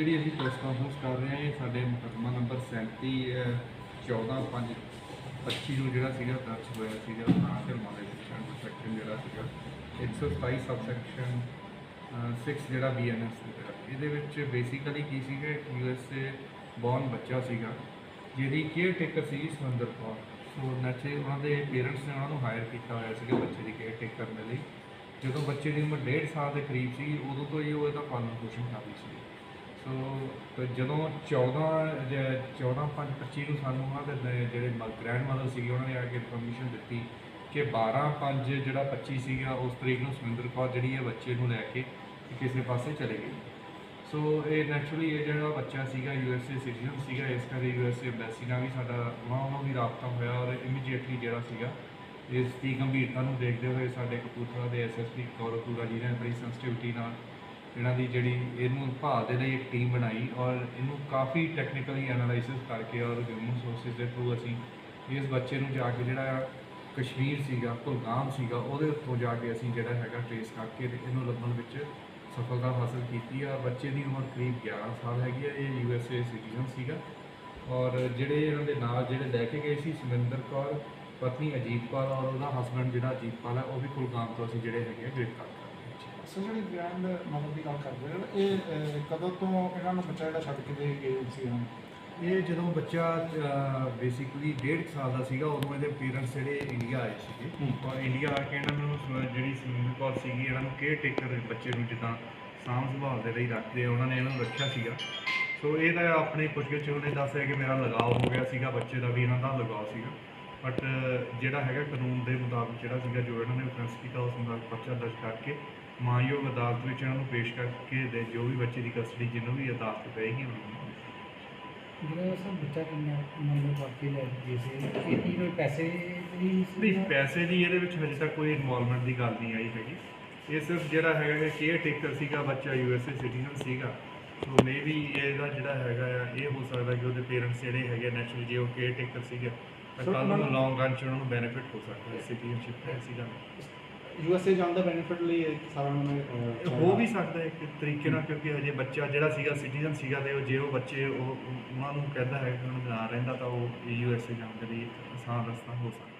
ਜਿਹੜੀ ਅਸੀਂ press conference ਕਰ ਰਹੇ ਹਾਂ, ਇਹ ਸਾਡੇ ਮੁਕੱਦਮਾ ਨੰਬਰ 37 14 5 25 ਨੂੰ ਜਿਹੜਾ ਸੀਗਾ ਦਰਜ ਹੋਇਆ ਸੀਗਾ, ਥਾਣਾ ਢਿਲਵਾਂ ਦੇ ਵਿੱਚ ਸੈਕਸ਼ਨ ਜਿਹੜਾ ਸੀਗਾ 127 ਸਬਸੈਕਸ਼ਨ 6 ਜਿਹੜਾ ਬੀਐਨਐਸ ਦੇ ਤਹਿਤ ਇਹਦੇ ਵਿੱਚ ਬੇਸਿਕਲੀ ਕੀ ਸੀਗਾ ਯੂਐਸਏ ਬੌਰਨ ਬੱਚਾ ਸੀਗਾ, ਜਿਹਦੀ ਕੇਅਰ ਟੇਕਰ ਸੀ ਸੁਰਿੰਦਰ ਕੌਰ। ਸੋ ਨੈਚੇ ਉਹਨਾਂ ਦੇ ਪੇਰੈਂਟਸ ਨੇ ਉਹਨਾਂ ਨੂੰ ਹਾਇਰ ਕੀਤਾ ਹੋਇਆ ਸੀਗਾ ਬੱਚੇ ਦੀ ਕੇਅਰ ਟੇਕ ਕਰਨ ਦੇ ਲਈ। ਜਦੋਂ ਬੱਚੇ ਦੀ ਉਮਰ 1.5 ਸਾਲ ਦੇ ਕਰੀਬ ਸੀ ਉਦੋਂ ਤੋਂ ਹੀ ਉਹ ਇਹਦਾ ਪਾਲਣ ਪੋਸ਼ਣ ਕਰ ਸੀ ਸੋ, ਤੇ ਜਦੋਂ 14 ਜ- 14 5 25 ਨੂੰ ਸਾਨੂੰ ਉਹਨਾਂ ਦੇ ਨ- ਜਿਹੜੇ ਗ੍ਰੈਂਡ ਮਦਰ ਸੀਗੇ, ਉਹਨਾਂ ਨੇ ਆ ਕੇ ਇਨਫੋਰਮੇਸ਼ਨ ਦਿੱਤੀ ਕਿ 12 5 ਜਿਹੜਾ 25 ਸੀਗਾ, ਉਸ ਤਰੀਕ ਨੂੰ ਸੁਰਿੰਦਰ ਕੌਰ ਜਿਹੜੀ ਹੈ ਬੱਚੇ ਨੂੰ ਲੈ ਕੇ ਕਿਸੇ ਪਾਸੇ ਚਲੇ ਗਈ ਸੋ, ਇਹ ਨੈਚੁਰਲੀ ਇਹ ਜਿਹੜਾ ਬੱਚਾ ਸੀਗਾ ਯੂਐਸਏ ਸਿਟੀਜ਼ਨ ਸੀਗਾ, ਇਸ ਕਰਕੇ ਯੂਐਸਏ ਐਮਬੈਸੀ ਨਾਲ ਵੀ ਸਾਡਾ ਉਹਨਾਂ ਨਾਲ ਵੀ ਰਾਬਤਾ ਹੋਇਆ ਔਰ ਇਮੀਡੀਏਟਲੀ ਜਿਹੜਾ ਸੀਗਾ, ਇਸ ਦੀ ਗੰਭੀਰਤਾ ਨੂੰ ਦੇਖਦੇ ਹੋਏ ਸਾਡੇ ਕਪੂਰਥਲਾ ਦੇ ਐਸਐਸਪੀ ਕੌਰਤੂਰਾ ਜੀ ਨੇ ਬੜੀ ਸੈਂਸਿਟਿਵਿਟੀ ਨਾਲ ਇਹਨਾਂ ਦੀ ਜਿਹੜੀ ਇਹਨੂੰ ਭਾਲ ਦੇ ਲਈ ਇੱਕ ਟੀਮ ਬਣਾਈ ਔਰ ਇਹਨੂੰ ਕਾਫੀ ਟੈਕਨੀਕਲੀ ਐਨਾਲਾਈਸਿਸ ਕਰਕੇ ਔਰ ਹਿਊਮਨ ਸੋਰਸਿਸ ਦੇ ਥਰੂ ਅਸੀਂ ਇਸ ਬੱਚੇ ਨੂੰ ਜਾ ਕੇ ਜਿਹੜਾ ਆ ਕਸ਼ਮੀਰ ਸੀਗਾ ਕੁਲਗਾਮ ਸੀਗਾ, ਉਹਦੇ ਉੱਤੋਂ ਜਾ ਕੇ ਅਸੀਂ ਜਿਹੜਾ ਹੈਗਾ ਟ੍ਰੇਸ ਕਰਕੇ ਤੇ ਇਹਨੂੰ ਲੱਭਣ ਵਿੱਚ ਸਫਲਤਾ ਹਾਸਲ ਕੀਤੀ ਆ। ਬੱਚੇ ਦੀ ਉਮਰ ਕਰੀਬ 11 ਸਾਲ ਹੈਗੀ ਆ, ਇਹ ਯੂ ਐੱਸ ਏ ਸਿਟੀਜ਼ਨ ਸੀਗਾ। ਔਰ ਜਿਹੜੇ ਇਹਨਾਂ ਦੇ ਨਾਲ ਜਿਹੜੇ ਲੈ ਕੇ ਗਏ ਸੀ, ਸੁਮਿੰਦਰ ਕੌਰ, ਪਤਨੀ ਅਜੀਤ ਕੌਰ ਔਰ ਉਹਦਾ ਹਸਬੰਡ ਜਿਹੜਾ ਅਜੀਤ ਅਜੀਤਪਾਲ ਹੈ ਉਹ ਵੀ ਕੁਲਗਾਮ ਤੋਂ ਅਸੀਂ ਜਿਹੜੇ ਹੈਗੇ ਆ, ਗ੍ਰਿਫਤਾਰ ਸੋ ਜਿਹੜੀ ਗ੍ਰੈਂਡ ਮਦਰ ਦੀ ਗੱਲ ਕਰਦੇ ਹੋ ਇਹ ਅਹ, ਕਦੋਂ ਤੋਂ ਇਹਨਾਂ ਨੂੰ ਬੱਚਾ ਜਿਹੜਾ ਛੱਡ ਕੇ ਦੇ ਗਏ ਸੀ ਇਹਨਾਂ ਨੂੰ ਇਹ ਜਦੋਂ ਬੱਚਾ ਬੇਸਿਕਲੀ 1.5 ਸਾਲ ਦਾ ਸੀਗਾ ਉਦੋਂ ਇਹਦੇ ਪੇਰੈਂਟਸ ਜਿਹੜੇ ਇੰਡੀਆ ਆਏ ਸੀਗੇ। ਔਰ ਇੰਡੀਆ ਆ ਕੇ ਇਹਨਾਂ ਨੂੰ ਜਿਹੜੀ ਸੁਰਿੰਦਰ ਕੌਰ ਸੀਗੀ ਇਹਨਾਂ ਨੂੰ ਕੇਅਰ ਟੇਕਰ ਬੱਚੇ ਨੂੰ ਜਿੱਦਾਂ ਸਾਂਭ ਸੰਭਾਲ ਦੇ ਲਈ ਰੱਖਦੇ ਆ, ਉਹਨਾਂ ਨੇ ਇਹਨਾਂ ਨੂੰ ਰੱਖਿਆ ਸੀਗਾ। ਸੋ ਇਹ ਤਾਂ ਆਪਣੇ ਪੁੱਛਗਿੱਛ ਉਹਨੇ ਦੱਸਿਆ ਕਿ ਮੇਰਾ ਲਗਾਓ ਹੋ ਗਿਆ ਸੀਗਾ ਬੱਚੇ ਦਾ ਵੀ ਇਹਨਾਂ ਦਾ ਲਗਾਓ ਸੀਗਾ। ਬਟ ਜਿਹੜਾ ਹੈਗਾ ਕਾਨੂੰਨ ਦੇ ਮੁਤਾਬਕ ਜਿਹੜਾ ਸੀਗਾ ਜੋ ਇਹਨਾਂ ਨੇ ਅਫੈਂਸ ਕੀਤਾ ਉਸ ਮੁਤਾਬਕ ਪਰਚਾ ਦਰਜ ਕਰਕੇ ਮਾਨਯੋਗ ਅਦਾਲਤ ਵਿੱਚ ਇਹਨਾਂ ਨੂੰ ਪੇਸ਼ ਕਰਕੇ ਦੇ ਜੋ ਵੀ ਬੱਚੇ ਦੀ ਕਸਟਡੀ ਜਿਹਨੂੰ ਵੀ ਅਦਾਲਤ ਪਏਗੀ ਉਹਨਾਂ ਨੂੰ ਜਿਹੜਾ ਸਰ ਬੱਚਾ ਕਿੰਨਾ ਮੰਨ ਪਾਰਟੀ ਲੈ ਕੇ ਗਏ ਸੀ ਇਹ ਕੋਈ ਪੈਸੇ ਵੀ ਨਹੀਂ ਪੈਸੇ ਦੀ ਇਹਦੇ ਵਿੱਚ ਹਜੇ ਤੱਕ ਕੋਈ ਇਨਵੋਲਵਮੈਂਟ ਦੀ ਗੱਲ ਨਹੀਂ ਆਈ ਹੈਗੀ। ਇਹ ਸਿਰਫ ਜਿਹੜਾ ਹੈਗਾ ਕਿ ਕੇਅਰ ਟੇਕਰ ਸੀਗਾ ਬੱਚਾ ਯੂਐਸਏ ਸਿਟੀਜ਼ਨ ਸੀਗਾ। ਸੋ ਮੇਬੀ ਇਹਦਾ ਜਿਹੜਾ ਹੈਗਾ ਆ ਇਹ ਹੋ ਸਕਦਾ ਕਿ ਉਹਦੇ ਪੇਰੈਂਟਸ ਜਿਹੜੇ ਹੈਗੇ ਨੈਚੁਰਲੀ ਜੇ ਉਹ ਕੇਅਰ ਟੇਕਰ ਸੀਗੇ ਤਾਂ ਨੂੰ ਲੌਂਗ ਰਨ ਚ ਉਹਨਾਂ ਨੂੰ ਬੈਨੀਫਿਟ ਹੋ ਸਕਦਾ ਹੈ ਸਿਟੀਜ਼ਨਸ਼ਿਪ ਦਾ ਸੀਗਾ। ਯੂਐਸਏ ਜਾਣ ਦਾ ਬੈਨੀਫਿਟ ਲਈ ਇਹ ਸਾਰਾ ਉਹਨਾਂ ਨੇ ਅਹ, ਹੋ ਵੀ ਸਕਦਾ ਇੱਕ ਤਰੀਕੇ ਨਾਲ ਕਿਉਂਕਿ ਹਜੇ ਬੱਚਾ ਜਿਹੜਾ ਸੀਗਾ ਸਿਟੀਜ਼ਨ ਸੀਗਾ ਤੇ ਉਹ ਜੇ ਉਹ ਬੱਚੇ ਉਹ ਉਹਨਾਂ ਨੂੰ ਕਹਿੰਦਾ ਹੈ ਕਿ ਉਹਨਾਂ ਦਾ ਨਾਂ ਰਹਿੰਦਾ ਤਾਂ ਉਹ ਯੂਐਸਏ ਜਾਣ ਦੇ ਲਈ ਇੱਕ ਆਸਾਨ ਰਸਤਾ ਹੋ ਸਕਦਾ।